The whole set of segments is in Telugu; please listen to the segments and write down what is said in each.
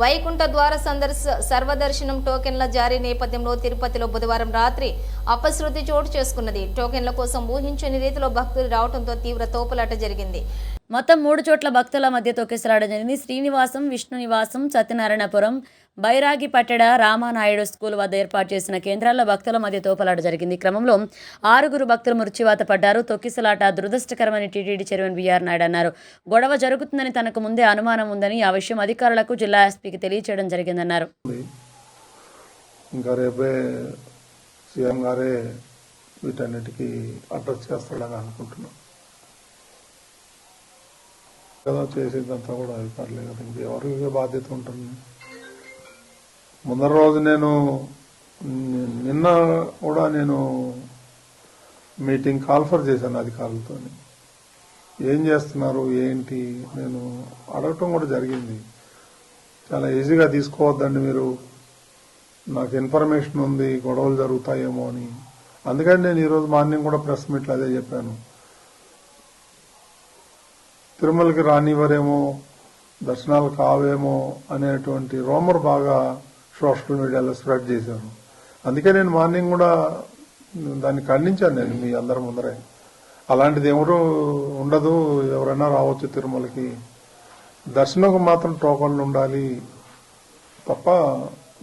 వైకుంఠ ద్వార సందర్శ సర్వదర్శనం టోకెన్ల జారీ నేపథ్యంలో తిరుపతిలో బుధవారం రాత్రి అపశృతి చోటు చేసుకున్నది. టోకెన్ల కోసం ఊహించని రీతిలో భక్తులు రావడంతో తీవ్ర తోపులాట జరిగింది. మొత్తం మూడు చోట్ల భక్తుల మధ్య తొక్కిసలాడడం జరిగింది. శ్రీనివాసం విష్ణు నివాసం సత్యనారాయణపురం బైరాగి పట్టెడ రామానాయుడు స్కూల్ వద్ద ఏర్పాటు చేసిన కేంద్రాల్లో భక్తుల మధ్య తోపలాట జరిగింది. ఈ క్రమంలో ఆరుగురు భక్తులు మృత్యువాత పడ్డారు. తొక్కిసలాట దురదృష్టకరమని టీటీడీ చైర్మన్ బీఆర్ నాయుడు అన్నారు. గొడవ జరుగుతుందని తనకు ముందే అనుమానం ఉందని ఆ విషయం అధికారులకు జిల్లా ఎస్పీకి తెలియచేయడం జరిగిందన్నారు. ఇంకా రేపే సీఎం గారే వీటన్నిటికీ అడ్రస్ చేస్తాడని అనుకుంటున్నాం. కదా చేసేదంతా కూడా అధికారులే కదా ఇంకెవరికి బాధ్యత ఉంటుంది? ముందర రోజు నేను నిన్న కూడా నేను మీటింగ్ కాల్ఫర్ చేశాను అధికారులతో ఏం చేస్తున్నారు? ఏంటి? నేను అడగటం కూడా జరిగింది. చాలా ఈజీగా తీసుకోవద్దండి మీరు. నాకు ఇన్ఫర్మేషన్ ఉంది గొడవలు జరుగుతాయేమో అని. అందుకని నేను ఈరోజు మార్నింగ్ కూడా ప్రెస్ మీట్లో అదే చెప్పాను. తిరుమలకి రానివ్వరేమో దర్శనాలు కావేమో అనేటువంటి రోమర్ బాగా సోషల్ మీడియాలో స్ప్రెడ్ చేశాను అందుకే నేను మార్నింగ్ కూడా దాన్ని ఖండించాను నేను మీ అందరి ముందరే. అలాంటిది ఎవరు ఉండదు ఎవరైనా రావచ్చు తిరుమలకి. దర్శనంకు మాత్రం టోకన్లు ఉండాలి తప్ప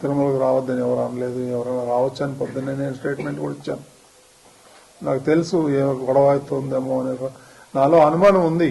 తిరుమలకు రావద్దని ఎవరు అనలేదు ఎవరైనా రావచ్చు అని పొద్దున్నే నేను స్టేట్మెంట్ కూడా ఇచ్చాను. నాకు తెలుసు ఏ గొడవ అవుతుందేమో అనే నాలో అనుమానం ఉంది.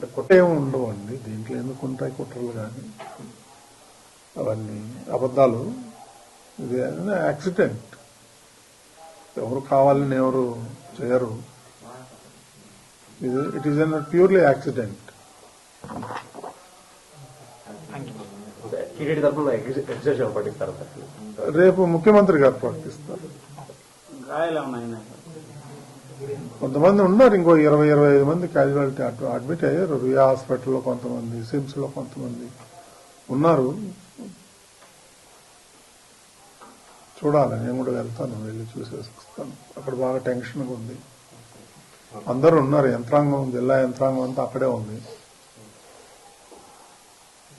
ఇప్పుడు కుట్రేం ఉండవు అండి దీంట్లో ఎందుకు ఉంటాయి కుట్రలు కానీ? అవన్నీ అబద్ధాలు. ఇది యాక్సిడెంట్. ఎవరు కావాలని ఎవరు చేయరు. ఇది it is an purely accident రేపు ముఖ్యమంత్రి గారు ప్రకటిస్తారు కొంతమంది ఉన్నారు ఇంకో ఇరవై ఇరవై ఐదు మంది క్యాజువాలిటీ అటు అడ్మిట్ అయ్యారు. రియా హాస్పిటల్లో కొంతమంది సిమ్స్లో కొంతమంది ఉన్నారు. చూడాలి నేను కూడా వెళ్తాను వెళ్ళి చూసేసి వస్తాను. అక్కడ బాగా టెన్షన్గా ఉంది. అందరూ ఉన్నారు యంత్రాంగం జిల్లా యంత్రాంగం అంతా అక్కడే ఉంది.